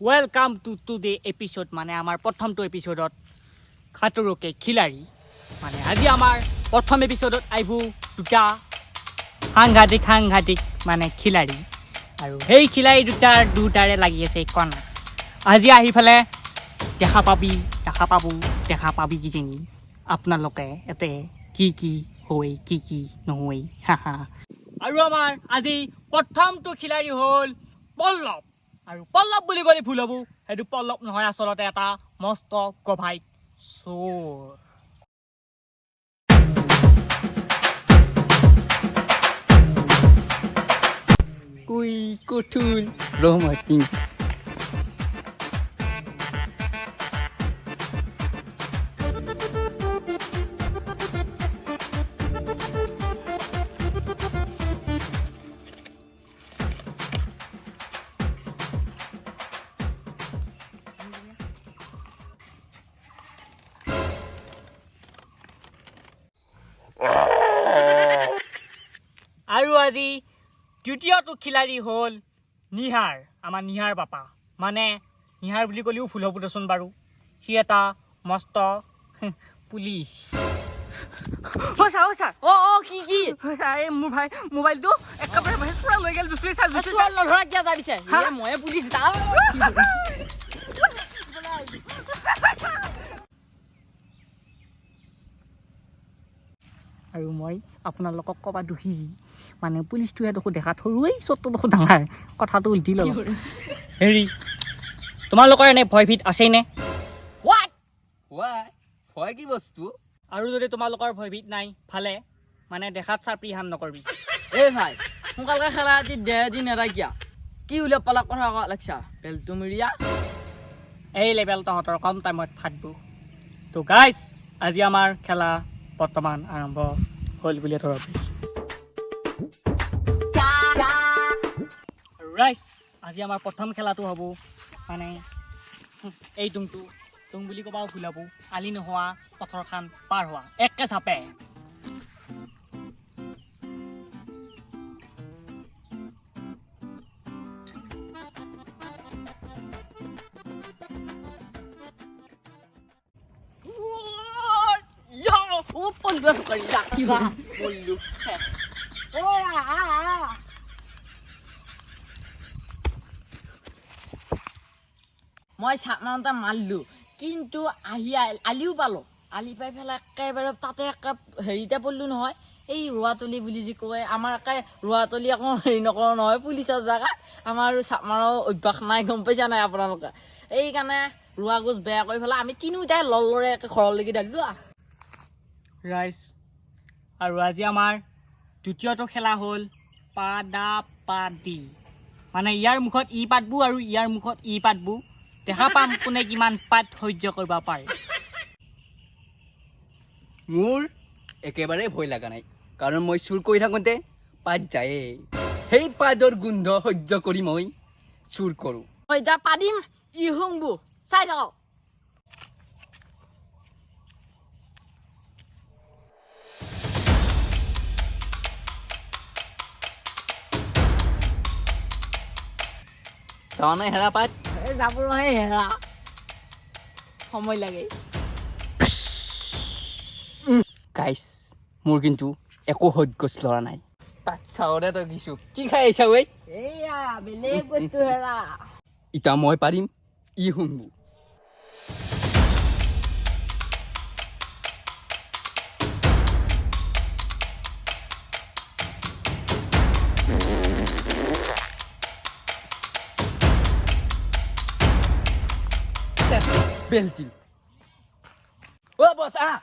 Welcome to today episode মানে আমাৰ প্ৰথমটো এপিছ'ডত খাটৰুকে খিলাৰী মানে আজি আমাৰ প্ৰথম এপিছ'ডত আহিব দুটা সাংঘাতিক সাংঘাতিক মানে খিলাৰী আৰু সেই খিলাৰী দুটাৰ, দুটাৰে লাগি আছে কণা। আজি আহি পেলাই দেখা পাবি, দেখা পাব, দেখা পাবি কিজানি। আপোনালোকে এতে কি কি হৈ কি কি নহৈ হা হা। আৰু আমাৰ আজি প্ৰথমটো খিলাৰী হ'ল পল্লৱ। আৰু পল্লৱ বুলি ক'লে ভুল হ'ব সেইটো পল্লৱ নহয় আচলতে এটা মস্ত গভাইট চোৰ। কুই কুঠুল ৰহমতি আজি দ্বিতীয়টো খিলাৰী হ'ল নিহাৰ আমাৰ নিহাৰ পাপা মানে নিহাৰ বুলি ক'লেও ভুল হ'ব দেচোন বাৰু। সি এটা মস্ত পুলিচ। হয় ছাৰ ছাৰ। অ অ কি কি? ছাৰ এই মোৰ ভাই মোবাইলটো একেবাৰে ভাই লৈ গ'ল জুচুৰি ছাৰ জুচুৰি নধৰা কিয় যাবিছে? ময়ে পুলিচ যা আৰু মই আপোনালোকক ক'বা দুখী যি। মানে পুলিচটোৱে দেখোঁ দেখাত সৰুৱেই চতটো দেখোঁ ডাঙৰ। কথাটো উল্টি ল'ব হেৰি তোমালোকৰ এনে ভয় ভিত আছেইনে হয় কি বস্তু? আৰু যদি তোমালোকৰ ভয় ভিত নাই ভালে। মানে দেখাত চাপৰি হান নকৰবি। এই ভাই সোনকালকে খেলা আজি দেহ দিন নেৰাকিয়া কি উলিয়া পালাক কথা লাগছা বেলটো মিৰিয়া? এই লেভেল তহঁতৰ কম টাইমত ফাটব। তো গাইজ আজি আমাৰ খেলা বৰ্তমান আৰম্ভ হ'ল বুলিয়ে ধৰক ৰাইজ আজি আমাৰ প্ৰথম খেলাটো হ'ব। মানে এই টুংটো টুং বুলি ক'বাও ভুল হ'ব আলি নোহোৱা পথৰখন পাৰ হোৱা। একে চাপে। ও পল্লু কৰি যা কিবা পল্লু মই চাক মাৰোঁতে মাৰিলোঁ। কিন্তু আহি আলিও পালোঁ। আলি পাই পেলাই একেবাৰে তাতে একে হেৰিতে পৰিলোঁ নহয়। এই ৰোৱাতলি বুলি যি কয় আমাৰ একে ৰোৱাতলি আকৌ হেৰি নকৰোঁ নহয় পুলিচৰ জেগা। আমাৰ আৰু মাৰাৰ অভ্যাস নাই গম পাইছা নাই আপোনালোকে? এইকাৰণে ৰোৱা গোজ বেয়া কৰি পেলাই আমি তিনিওটাই লৰে একে ঘৰলৈকে দিলোঁ আহ ৰাইজ। আৰু আজি আমাৰ দ্বিতীয়টো খেলা হ'ল পাদা পাদি মানে ইয়াৰ মুখত ই পাতবো আৰু ইয়াৰ মুখত ই পাতবো। দেখা পাম কোনে কিমান পাত সহ্য কৰিব পাৰে। মোৰ একেবাৰে ভয় লগা নাই কাৰণ মই চুৰ কৰি থাকোঁতে পাত যায়ে সেই পাদৰ গোন্ধ সহ্য কৰি মই চুৰ কৰোঁ। মই এতিয়া পাদিম ই শুংবো। চাই থাকক। চোৱা নাই হেৰা পাত? এই যাব নহয় হেৰা। সময় লাগে। গাইছ মোৰ কিন্তু একো সহ্য লৰা নাই। পাত চাওঁতে তই কিছু কি খাই আহিছা ঐ? এইয়া বেলেগ বস্তু হেৰা। ইতা মই পাৰিম ই শুনব। বেলটি অ বছ আহ